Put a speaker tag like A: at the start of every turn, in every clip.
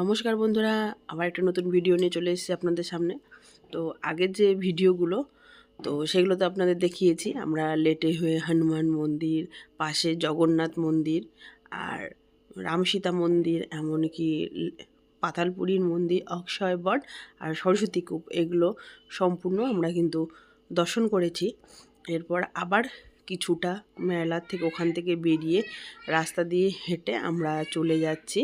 A: নমস্কার বন্ধুরা, আবার একটা নতুন ভিডিও নিয়ে চলে এসেছি আপনাদের সামনে। তো আগের যে ভিডিওগুলো তো সেগুলো তো আপনাদের দেখিয়েছি। আমরা লেটে হয়ে হনুমান মন্দির, পাশে জগন্নাথ মন্দির, আর রামসীতা মন্দির, এমনকি পাতালপুরীর মন্দির, অক্ষয় বট আর সরস্বতী কূপ, এগুলো সম্পূর্ণ আমরা কিন্তু দর্শন করেছি। এরপর আবার কিছুটা মেলার থেকে ওখান থেকে বেরিয়ে রাস্তা দিয়ে হেঁটে আমরা চলে যাচ্ছি।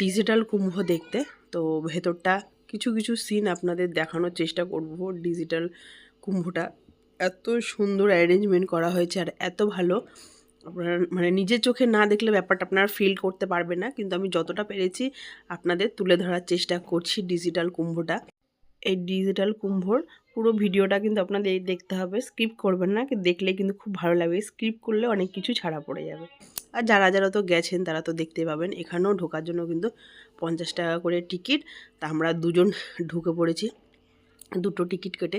A: ডিজিটাল কুম্ভ দেখতে। তো ভেতরটা কিছু কিছু সিন আপনাদের দেখানোর চেষ্টা করব ডিজিটাল কুম্ভটা। এত সুন্দর অ্যারেঞ্জমেন্ট করা হয়েছে আর এত ভালো। আপনার মানে নিজের চোখে না দেখলে ব্যাপারটা আপনারা ফিল করতে পারবে না। কিন্তু আমি যতটা পেরেছি আপনাদের তুলে ধরার চেষ্টা করছি ডিজিটাল কুম্ভটা। এই ডিজিটাল কুম্ভর পুরো ভিডিওটা কিন্তু আপনাদের দেখতে হবে। স্কিপ করবেন না, দেখলে কিন্তু খুব ভালো লাগবে। স্কিপ করলে অনেক কিছু ছাড়া পড়ে যাবে। আর যারা যারা তো গেছেন তারা তো দেখতে পাবেন, এখানেও ঢোকার জন্য কিন্তু পঞ্চাশ টাকা করে টিকিট। তা আমরা দুজন ঢুকে পড়েছি, দুটো টিকিট কেটে।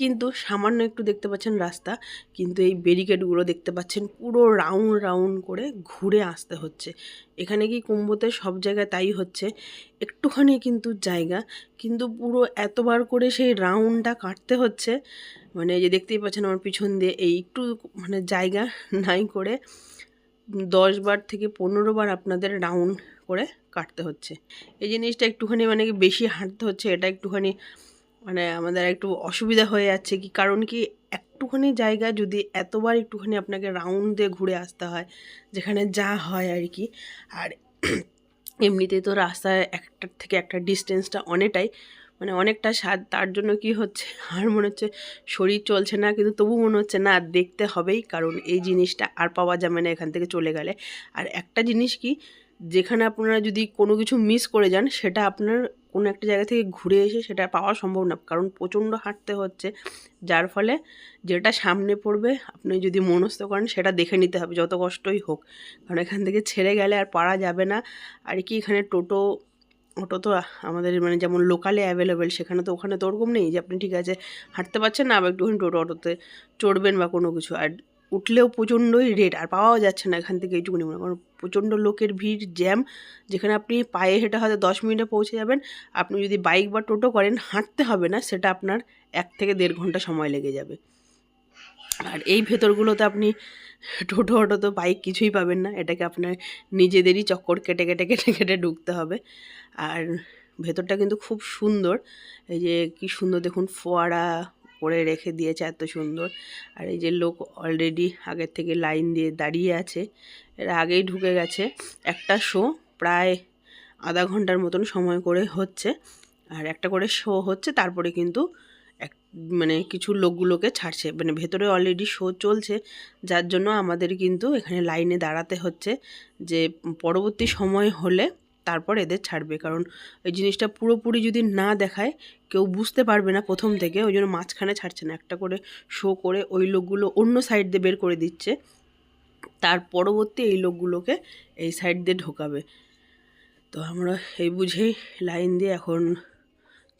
A: কিন্তু সামান্য একটু দেখতে পাচ্ছেন রাস্তা, কিন্তু এই ব্যারিকেডগুলো দেখতে পাচ্ছেন পুরো রাউন্ড রাউন্ড করে ঘুরে আসতে হচ্ছে। এখানে কি কুম্ভতে সব জায়গায় তাই হচ্ছে? একটুখানি কিন্তু জায়গা, কিন্তু পুরো এতবার করে সেই রাউন্ডটা কাটতে হচ্ছে। মানে যে দেখতেই পাচ্ছেন আমার পিছন দিয়ে এই একটু মানে জায়গা নাই করে দশ বার থেকে পনেরো বার আপনাদের রাউন্ড করে কাটতে হচ্ছে। এই জিনিসটা একটুখানি মানে কি বেশি হাঁটতে হচ্ছে, এটা একটুখানি মানে আমাদের একটু অসুবিধা হয়ে যাচ্ছে কি? কারণ কি একটুখানি জায়গা যদি এতবার একটুখানি আপনাকে রাউন্ড দিয়ে ঘুরে আসতে হয়, যেখানে যা হয় আর কি, আর এমনিতে তো রাস্তায় একটার থেকে একটা ডিস্টেন্সটা অনেকটাই মানে অনেকটা স্বাদ, তার জন্য কি হচ্ছে আর মনে হচ্ছে শরীর চলছে না, কিন্তু তবু মনে হচ্ছে না, দেখতে হবেই, কারণ এই জিনিসটা আর পাওয়া যাবে না এখান থেকে চলে গেলে। আর একটা জিনিস কি, যেখানে আপনারা যদি কোনো কিছু মিস করে যান, সেটা আপনার কোনো একটা জায়গা থেকে ঘুরে এসে সেটা পাওয়া সম্ভব না, কারণ প্রচণ্ড হাঁটতে হচ্ছে, যার ফলে যেটা সামনে পড়বে, আপনি যদি মনস্থ করেন, সেটা দেখে নিতে হবে, যত কষ্টই হোক। কারণ এখান থেকে ছেড়ে গেলে আর পারা যাবে না, আর কি এখানে টোটো অটো তো আমাদের মানে যেমন লোকালে অ্যাভেলেবেল সেখানে তো ওখানে তো ওরকম নেই যে আপনি ঠিক আছে হাঁটতে পারছেন না, আবার একটুখানি টোটো অটোতে চড়বেন বা কোনো কিছু। আর উঠলেও প্রচণ্ডই রেট আর পাওয়াও যাচ্ছে না এখান থেকে এইটুকুনি মনে। কারণ প্রচণ্ড লোকের ভিড় জ্যাম যেখানে আপনি পায়ে হেঁটে হয়তো দশ মিনিটে পৌঁছে যাবেন। আপনি যদি বাইক বা টোটো করেন, হাঁটতে হবে না, সেটা আপনার এক থেকে দেড় ঘণ্টা সময় লেগে যাবে। আর এই ভেতরগুলোতে আপনি টোটো অটো তো বাইক কিছুই পাবেন না। এটাকে আপনার নিজেদেরই চক্কর কেটে কেটে কেটে কেটে ঢুকতে হবে। আর ভেতরটা কিন্তু খুব সুন্দর। এই যে কি সুন্দর দেখুন, ফোয়ারা করে রেখে দিয়েছে এত সুন্দর। আর এই যে লোক অলরেডি আগের থেকে লাইন দিয়ে দাঁড়িয়ে আছে। এরা আগেই ঢুকে গেছে। একটা শো প্রায় আধা ঘণ্টার মতন সময় করে হচ্ছে। আর একটা করে শো হচ্ছে, তারপরে কিন্তু মানে কিছু লোকগুলোকে ছাড়ছে। মানে ভেতরে অলরেডি শো চলছে। যার জন্য আমাদের কিন্তু এখানে লাইনে দাঁড়াতে হচ্ছে যে পরবর্তী সময় হলে তারপর এদের ছাড়বে। কারণ ওই জিনিসটা পুরোপুরি যদি না দেখায়, কেউ বুঝতে পারবে না প্রথম থেকে। ওই জন্য মাঝখানে ছাড়ছে না। একটা করে শো করে ওই লোকগুলো অন্য সাইড দিয়ে বের করে দিচ্ছে। তার পরবর্তী এই লোকগুলোকে এই সাইড দিয়ে ঢোকাবে। তো আমরা এই বুঝেই লাইন দিয়ে এখন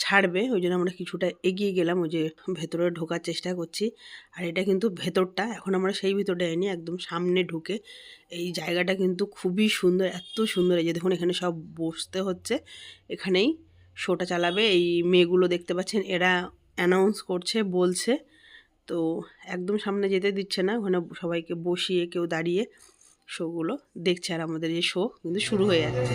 A: ছাড়বে, ওই জন্য আমরা কিছুটা এগিয়ে গেলাম, ওই যে ভেতরে ঢোকার চেষ্টা করছি। আর এটা কিন্তু ভেতরটা, এখন আমরা সেই ভিতরটা এনি একদম সামনে ঢুকে এই জায়গাটা কিন্তু খুবই সুন্দর, এত সুন্দর এই যে দেখুন এখানে সব বসতে হচ্ছে। এখানেই শোটা চালাবে, এই মেয়েগুলো দেখতে পাচ্ছেন, এরা অ্যানাউন্স করছে, বলছে। তো একদম সামনে যেতে দিচ্ছে না, ওখানে সবাইকে বসিয়ে, কেউ দাঁড়িয়ে শোগুলো দেখছে, আর আমাদের এই শো কিন্তু শুরু হয়ে যাচ্ছে।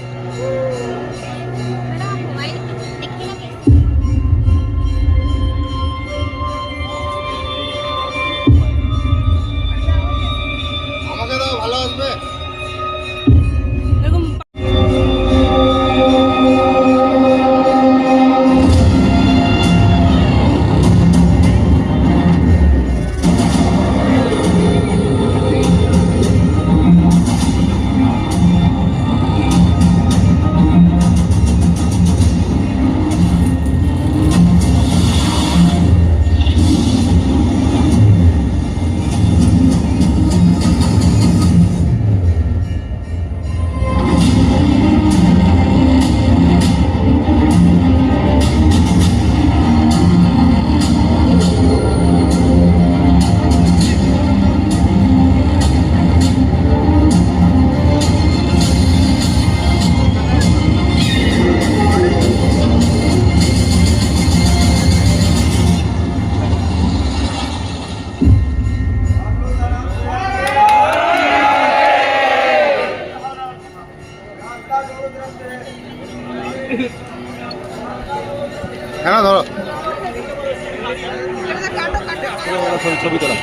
B: ছবি তোলা।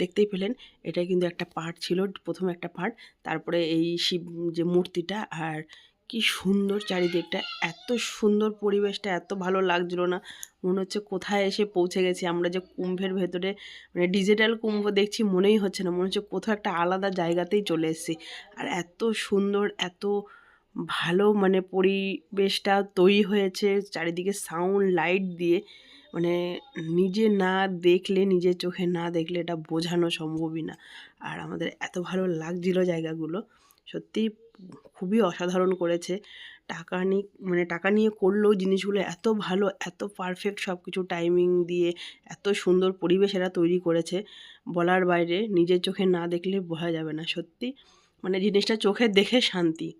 A: দেখতেই পেলেন এটা কিন্তু একটা পার্ট ছিল, প্রথম একটা পার্ট তারপরে এই শিব, যে মূর্তিটা, আর কি সুন্দর চারিদিকটা, এত সুন্দর পরিবেশটা, এত ভালো লাগছিল না। মনে হচ্ছে কোথায় এসে পৌঁছে গেছি, আমরা যে কুম্ভের ভেতরে মানে ডিজিটাল কুম্ভ দেখছি মনেই হচ্ছে না, মনে হচ্ছে কোথাও একটা আলাদা জায়গাতেই চলে এসেছি। আর এত সুন্দর, এত ভালো মানে পরিবেশটা তৈরি হয়েছে চারিদিকে সাউন্ড লাইট দিয়ে। মানে নিজে না দেখলে, নিজের চোখে না দেখলে এটা বোঝানো সম্ভবই না। আর আমাদের এত ভালো লাগছিল জায়গাগুলো, সত্যি খুবই অসাধারণ করেছে। টাকা নিয়ে মানে টাকা নিয়ে করলেও জিনিসগুলো এত ভালো, এত পারফেক্ট সব কিছু টাইমিং দিয়ে, এত সুন্দর পরিবেশ এরা তৈরি করেছে। বলার বাইরে, নিজের চোখে না দেখলে বোঝা যাবে না। সত্যি মানে জিনিসটা চোখে দেখে শান্তি।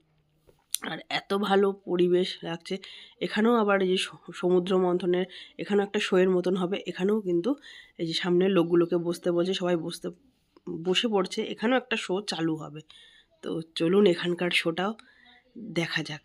A: আর এত ভালো পরিবেশ লাগছে এখানেও আবার এই যে স- সমুদ্র মন্থনের এখানেও একটা শোয়ের মতন হবে এখানেও কিন্তু এই যে সামনের লোকগুলোকে বসতে বলছে সবাই বসতে বসে পড়ছে এখানেও একটা শো চালু হবে তো চলুন এখানকার শোটাও দেখা যাক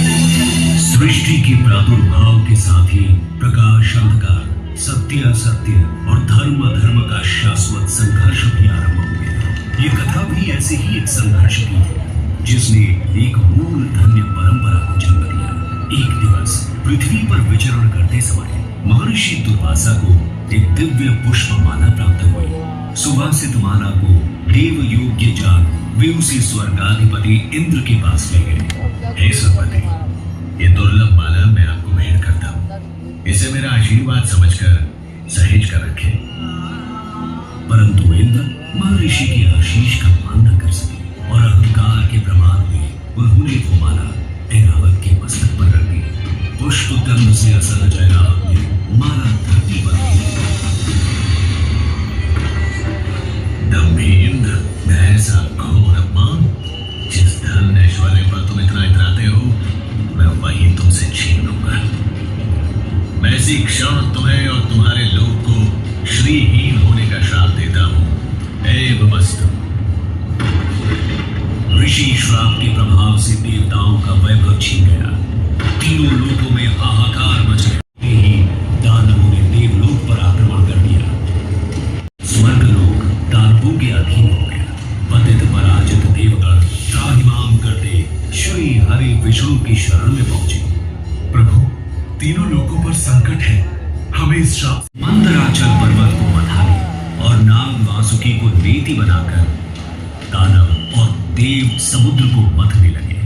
C: सृष्टि के प्रादुर्भाव के साथ ही प्रकाश अंधकार सत्य असत्य और धर्म धर्म का शाश्वत संघर्ष भी आरंभ हो गया ये कथा भी ऐसे ही एक संघर्ष की है, जिसने एक मूल धन्य परंपरा को जन्म दिया। एक दिवस पृथ्वी पर विचरण करते समय महर्षि दुर्वासा को एक दिव्य पुष्प माला प्राप्त हुई। सुवासित माला को देव योग्य जान वे उसे स्वर्गाधिपति इंद्र के पास ले गए। हे सरपति ये दुर्लभ माला मैं आपको भेंट करता हूँ। इसे मेरा आशीर्वाद समझकर सहेज कर रखे। परंतु इंद्र महर्षि के आशीष का मान न कर सके और अहंकार के प्रमाण में उन्होंने वो माला ऐरावत के मस्तक पर रख दी पुष्प गंध से असहज ऐरावत six shots. दानव और देव समुद्र को मथने लगे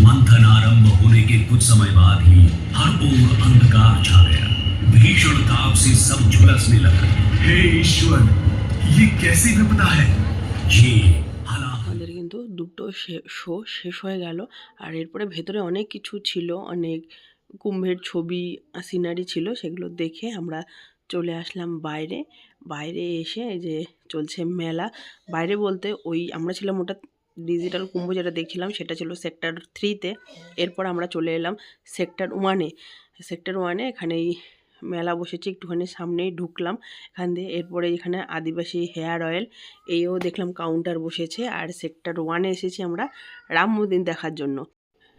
C: मंथन आरंभ होने के कुछ समय बाद ही हर ओर अंधकार छा गया भीषण ताप से सब झुलसने लगा हे ईश्वर ये कैसी विपदा है ये हलाहल
A: আমাদের কিন্তু দুটো শো শেষ হয়ে গেল আর এরপরে ভেতরে অনেক কিছু ছিল অনেক কুম্ভের ছবি সিনারি ছিল সেগুলো দেখে আমরা চলে আসলাম বাইরে। বাইরে এসে যে চলছে মেলা। বাইরে বলতে ওই আমরা ছিলাম ওটা ডিজিটাল কুম্ভ যেটা দেখছিলাম, সেটা ছিল সেক্টর থ্রিতে এরপর আমরা চলে এলাম সেক্টর ওয়ানে সেক্টর ওয়ানে এখানেই মেলা বসেছে, একটুখানি সামনেই ঢুকলাম এখান দিয়ে। এরপরে এখানে আদিবাসী হেয়ার অয়েল এইও দেখলাম কাউন্টার বসেছে। আর সেক্টর ওয়ানে এসেছি আমরা রাম দেখার জন্য।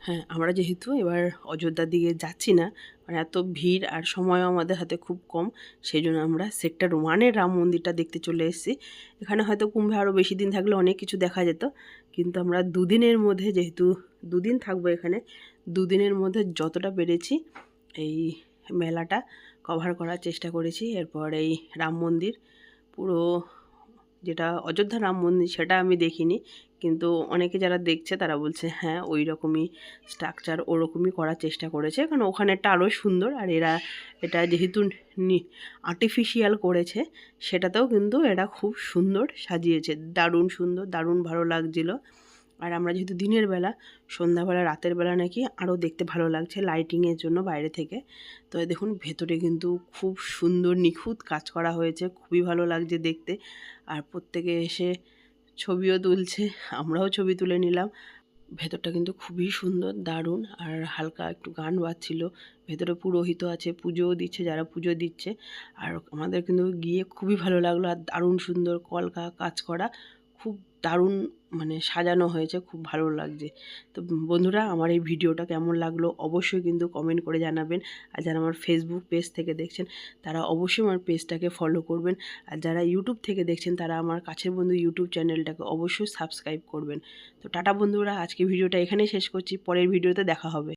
A: হ্যাঁ আমরা যেহেতু এবার অযোধ্যার দিকে যাচ্ছি না মানে এত ভিড় আর সময়ও আমাদের হাতে খুব কম সেই জন্য আমরা সেক্টর ওয়ানের রাম মন্দিরটা দেখতে চলে এসেছি। এখানে হয়তো কুম্ভে আরও বেশি দিন থাকলে অনেক কিছু দেখা যেত, কিন্তু আমরা দুদিনের মধ্যে যেহেতু দুদিন থাকব এখানে, দুদিনের মধ্যে যতটা পেরেছি এই মেলাটা কভার করার চেষ্টা করেছি। এরপর এই রাম মন্দির, পুরো যেটা অযোধ্যা রাম মন্দির সেটা আমি দেখিনি কিন্তু অনেকে যারা দেখছে তারা বলছে হ্যাঁ ওই রকমই স্ট্রাকচার ওরকমই করার চেষ্টা করেছে। কারণ ওখানেরটা আরও সুন্দর আর এরা এটা যেহেতু আর্টিফিশিয়াল করেছে, সেটাতেও কিন্তু এটা খুব সুন্দর সাজিয়েছে। দারুণ সুন্দর, দারুণ ভালো লাগছিল। আর আমরা যেহেতু দিনের বেলা, সন্ধ্যাবেলা, রাতের বেলা নাকি আরও দেখতে ভালো লাগছে লাইটিংয়ের জন্য বাইরে থেকে। তো দেখুন, ভেতরে কিন্তু খুব সুন্দর নিখুঁত কাজ করা হয়েছে, খুবই ভালো লাগছে দেখতে। আর প্রত্যেকে এসে ছবিও তুলছে, আমরাও ছবি তুলে নিলাম। ভেতরটা কিন্তু খুবই সুন্দর, দারুণ, আর হালকা একটু গান বাজছিল। ভেতরে পুরোহিত আছে, পুজোও দিচ্ছে, যারা পুজো দিচ্ছে। আর আমাদের কিন্তু গিয়ে খুবই ভালো লাগল, আর দারুণ সুন্দর কলকা কাজ করা। খুব দারুণ মানে সাজানো হয়েছে, খুব ভালো লাগছে। তো বন্ধুরা, আমার এই ভিডিওটা কেমন লাগল অবশ্যই কিন্তু কমেন্ট করে জানাবেন। আর যারা আমার ফেসবুক পেজ থেকে দেখছেন, তারা অবশ্যই আমার পেজটাকে ফলো করবেন। আর যারা ইউটিউব থেকে দেখছেন, তারা আমার কাছের বন্ধু ইউটিউব চ্যানেলটাকে অবশ্যই সাবস্ক্রাইব করবেন। তো টাটা বন্ধুরা আজকে ভিডিওটা এখানেই শেষ করছি। পরের ভিডিওতে দেখা হবে।